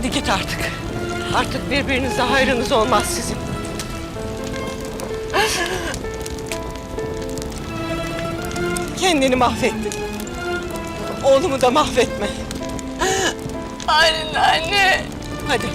Hadi git artık. Artık birbirinize hayrınız olmaz sizin. Kendini mahvettin. Oğlumu da mahvetme. Anne, anne. Hadi.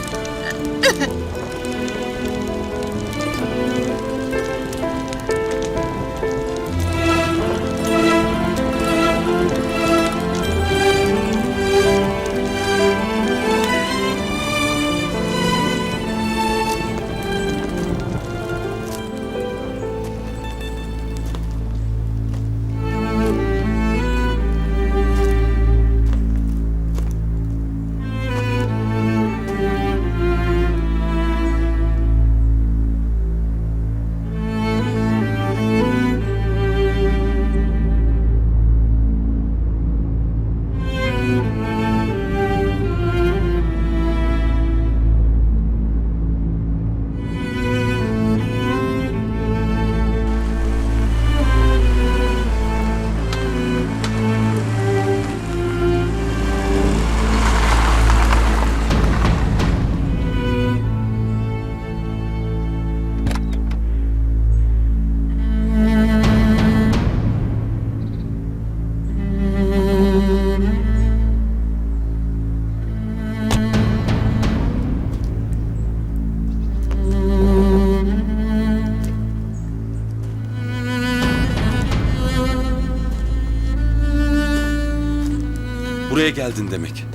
Geldin demek.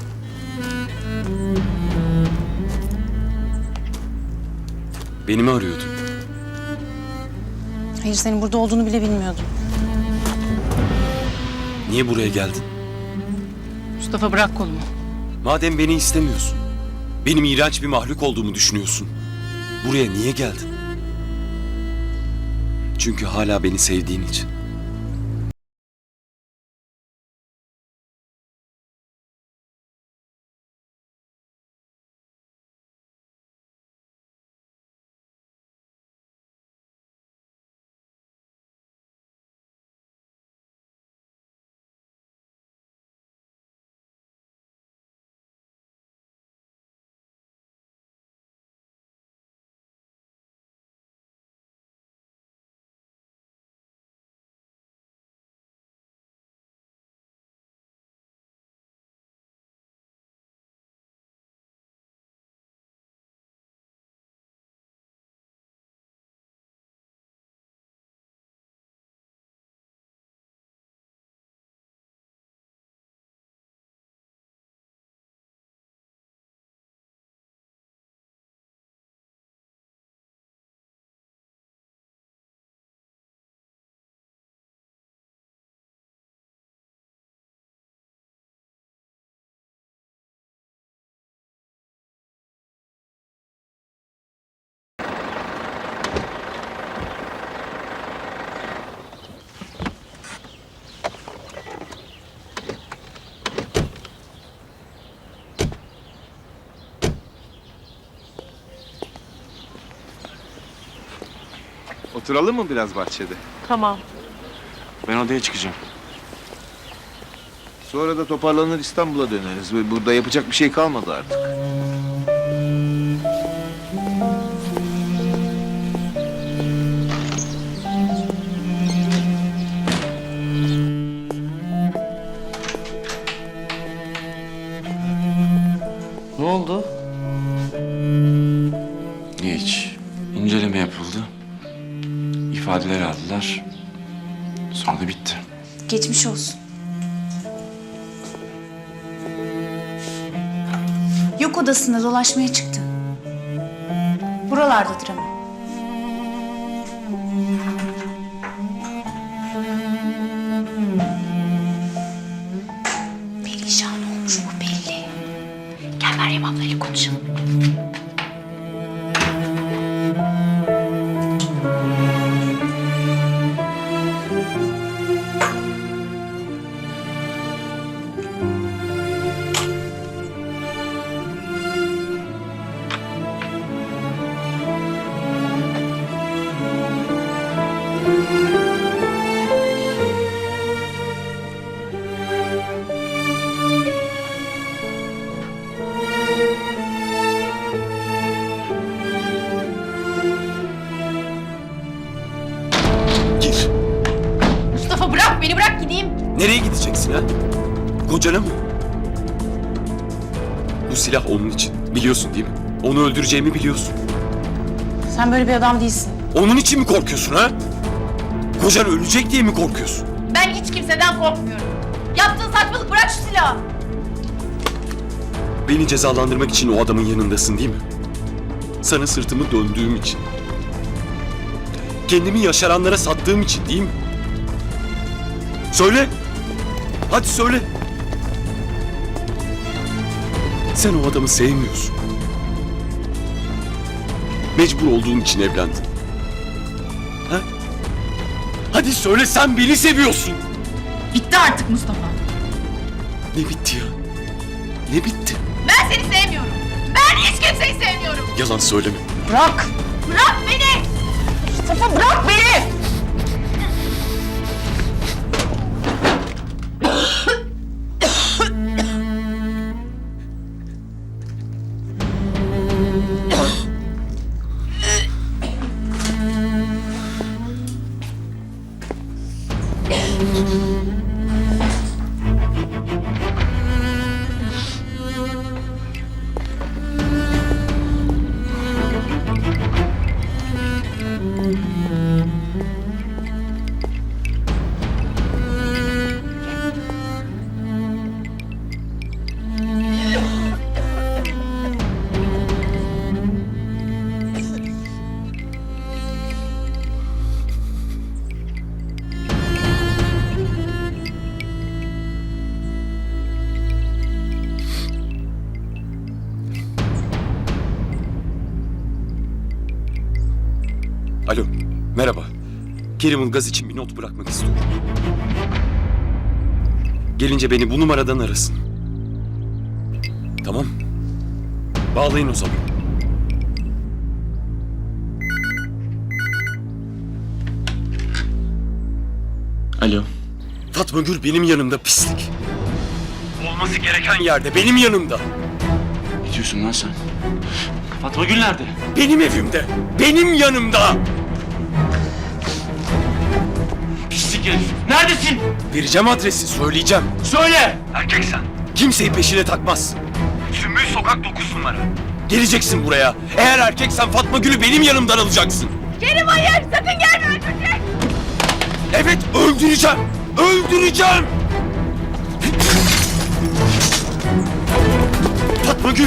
Beni mi arıyordun? Hayır senin burada olduğunu bile bilmiyordum. Niye buraya geldin? Mustafa bırak kolumu. Madem beni istemiyorsun, benim iğrenç bir mahluk olduğumu düşünüyorsun. Buraya niye geldin? Çünkü hala beni sevdiğin için. Oturalım mı biraz bahçede? Tamam. Ben odaya çıkacağım. Sonra da toparlanır İstanbul'a döneriz ve burada yapacak bir şey kalmadı artık. Bitti. Geçmiş olsun. Yok odasında dolaşmaya çıktı. Buralardadır ama. Perişan olmuş bu belli. Gel Meryem ablayla konuşalım. Nereye gideceksin ha? Kocana mı? Bu silah onun için. Biliyorsun değil mi? Onu öldüreceğimi biliyorsun. Sen böyle bir adam değilsin. Onun için mi korkuyorsun ha? Kocan ölecek diye mi korkuyorsun? Ben hiç kimseden korkmuyorum. Yaptığın saçmalık bırak şu silahı. Beni cezalandırmak için o adamın yanındasın değil mi? Sana sırtımı döndüğüm için. Kendimi yaşaranlara sattığım için değil mi? Söyle. Hadi söyle. Sen o adamı sevmiyorsun. Mecbur olduğun için evlendin. Ha? Hadi söyle sen beni seviyorsun. Bitti artık Mustafa. Ne bitti ya? Ne bitti? Ben seni sevmiyorum. Ben hiç kimseyi sevmiyorum. Yalan söyleme. Bırak. Bırak beni. Mustafa bırak beni. Merhaba. Kerim Ilgaz için bir not bırakmak istiyorum. Gelince beni bu numaradan arasın. Tamam. Bağlayın o zaman. Alo. Fatma Gül benim yanımda pislik. Olması gereken yerde benim yanımda. Ne diyorsun lan sen? Fatma Gül nerede? Benim evimde. Benim yanımda. Herif. Neredesin? Vereceğim adresi söyleyeceğim. Söyle. Erkeksen. Kimseyi peşine takmaz. Sümbül Sokak 9 numara. Geleceksin buraya. Eğer erkeksen Fatma Gül'ü benim yanımdan alacaksın. Kerim hayır sakın gelme öldürecek. Evet öldüreceğim. Öldüreceğim. Fatma Gül.